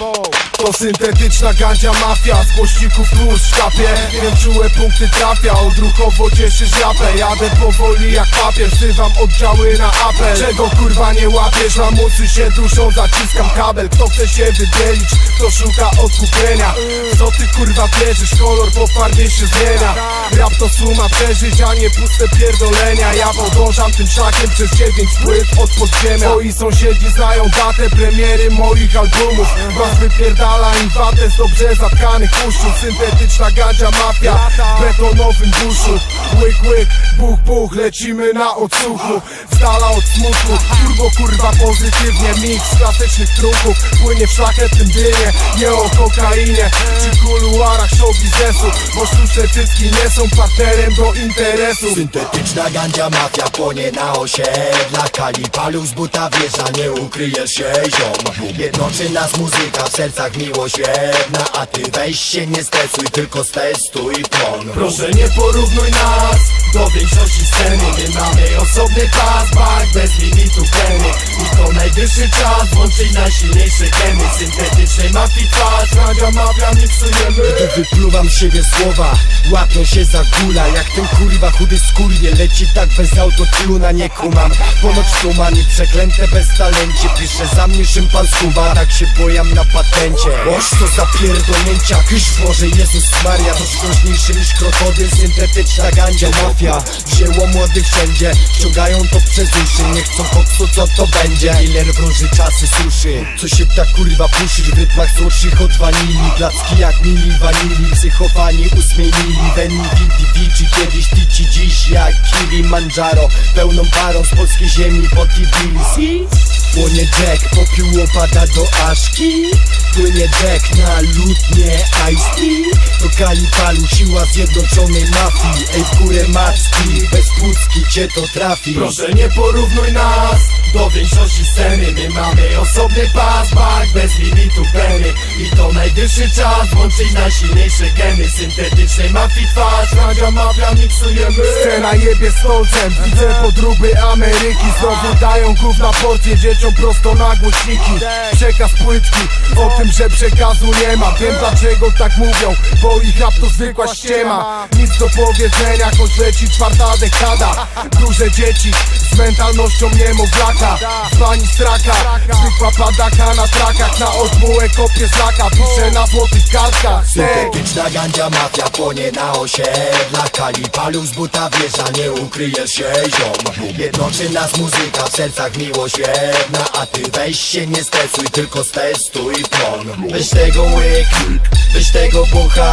four. To syntetyczna gandzia mafia. Z głośników tłuszcz szkapie Wiem czułe punkty trafia. Odruchowo cieszysz japę Jadę powoli jak papier. Wzywam oddziały na apel. Czego kurwa nie łapiesz? Lamusy się duszą Zaciskam kabel. Kto chce się wybielić Kto szuka odkupienia. Co ty kurwa bierzesz Kolor po farbie się zmienia. Rap to suma przeżyć A nie puste pierdolenia. Ja podążam tym szlakiem Przez dziewięć płyt od podziemia. Moi sąsiedzi znają datę Premiery moich albumów. Was wypierdala im watę Z dobrze zatkanych puszczów. Syntetyczna gandzia mafia W betonowym duszu Łyk łyk, buch buch Lecimy na odsłuchu. Z dala od smutku Turbo kurwa pozytywnie Miks klasycznych trunków Płynie w szlachetnym dymie Nie o kokainie. Czy kuluarach show biznesu Bo sztuczne cycki nie są partnerem do interesu. Syntetyczna gandzia mafia płonie na osiedlach Kali paluch z buta wjeżdża, nie ukryjesz się ziom. Jednoczy nas muzyka, w sercach miłość jedna A ty weź się nie stresuj, tylko stestuj ton. Proszę nie porównuj nas do większości sceny. My mamy osobny pas, bank bez limitu ceny I najwyższy czas włączyć najsilniejsze geny Syntetycznej mafii twarz, radia mafia miksujemy Tu wypluwam siebie słowa, łapią się za gula. Jak ten kurwa chudy skurwie, leci tak bez autotuna Nie kumam, ponoć tuman i przeklęte bez talencie. Pisze za mnie szympan skuba, tak się bojam na patencie. Boż to za pierdolnięcia, kysz Boże Jezus Maria. To groźniejszy niż krokodyl, syntetyczna gandzia mafia. Wzięło młodych wszędzie, ściągają to przez uszy. Nie chcą koksu, co to będzie? Killer wróży czasy suszy. Co się tak kurwa puszy w rytmach słodszych od wanilii Placki jak mili wanili, psychowani usmienili Veni vidi vici, kiedyś tici, dziś jak Kilimanjaro Pełną parą z polskiej ziemi po Tbilisi Płonie Jack, popiół opada do aszki. Płynie Jack na lutnie Ice Tea. To kalipalu, siła zjednoczonej mafii. Ej w górę macki, bez płucki cię to trafi. Proszę nie porównuj nas. Do większości sceny My mamy osobny pas, bank bez limitu ceny I to najwyższy czas. Włączyć najsilniejsze geny Syntetycznej mafii twarz, radia mafia miksujemy. Scena jebie stolcem, widzę podróby Ameryki. Znowu dają gówna porcję dzieciom prosto na głośniki. Przekaz płytki, o tym, że przekazu nie ma. Wiem dlaczego tak mówią, bo ich rap to zwykła ściema. Nic do powiedzenia, choć leci czwarta dekada Duże dzieci z mentalnością niemowlaka. Zwani straka, zwykła padaka na trakach Na odmułę kopie z laka, pisze na złotych kartkach. Syntetyczna gandzia mafia płonie na osiedlach. Kali paluch z buta wjeżdża, nie ukryjesz się ziom. Jednoczy nas muzyka, w sercach miłość jedna A ty weź się nie stresuj, tylko stestuj ton Weź tego łyk, weź tego bucha.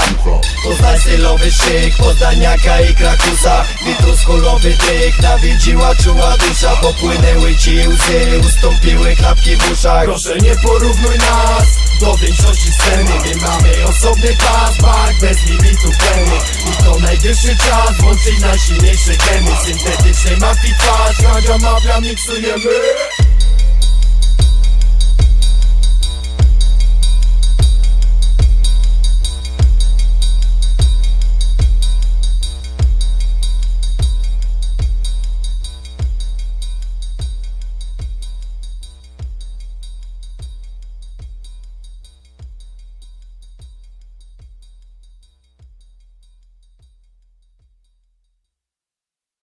Poznaj stylowy szyk, pozdaniaka i krakusa Witruskolowy tryk, nawiedziła czuła dusza Popłynęły ci łzy, ustąpiły klapki w uszach. Proszę nie porównuj nas do większości sceny My mamy osobny pas, bank bez limitu ceny I to najwyższy czas. Włączyć najsilniejsze geny Syntetycznej mafii twarz, radia mafia miksujemy